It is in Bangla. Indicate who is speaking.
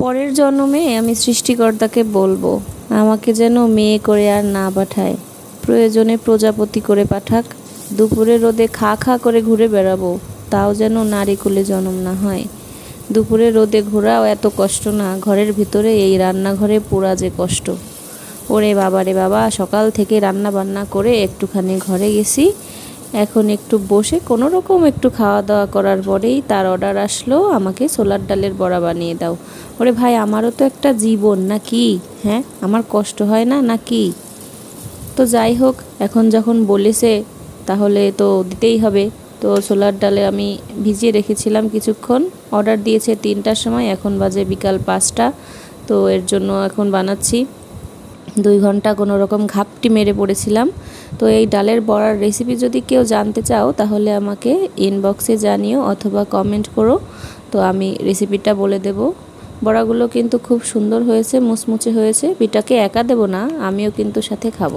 Speaker 1: পরের জন্মে আমি সৃষ্টিকর্তাকে বলব, আমাকে যেন মেয়ে করে আর না পাঠায়। প্রয়োজনে প্রজাপতি করে পাঠাক, দুপুরে রোদে খা খা করে ঘুরে বেড়াবো, তাও যেন নারী কুলে জন্ম না হয়। দুপুরে রোদে ঘোরাও এত কষ্ট না, ঘরের ভিতরে এই রান্নাঘরে পোড়া যে কষ্ট। ওরে বাবা রে বাবা, সকাল থেকে রান্না বান্না করে একটুখানি ঘরে গেছি এখন একটু বসে কোনো রকম একটু খাওয়া দাওয়া করার পরেই তার অর্ডার আসলো, আমাকে সোলার ডালের বড়া বানিয়ে দাও। ওরে ভাই, আমারও তো একটা জীবন, না কি? হ্যাঁ? আমার কষ্ট হয় না না কি? তো যাই হোক, এখন যখন বলেছে, তাহলে তো দিতেই হবে। তো সোলার ডালে আমি ভিজিয়ে রেখেছিলাম কিছুক্ষণ অর্ডার দিয়েছে তিনটার সময়, এখন বাজে বিকাল পাঁচটা। তো এর জন্য এখন বানাচ্ছি। দুই ঘণ্টা কোনো রকম ঘাপটি মেরে পড়েছিলাম। তো এই ডালের বড়ার রেসিপি যদি কেউ জানতে চাও, তাহলে আমাকে ইনবক্সে জানিও অথবা কমেন্ট করো। তো আমি রেসিপিটা বলে দেব। বড়াগুলো কিন্তু খুব সুন্দর হয়েছে, মুচমুচে হয়েছে। পিঠাকে একা দেব না, আমিও কিন্তু সাথে খাব।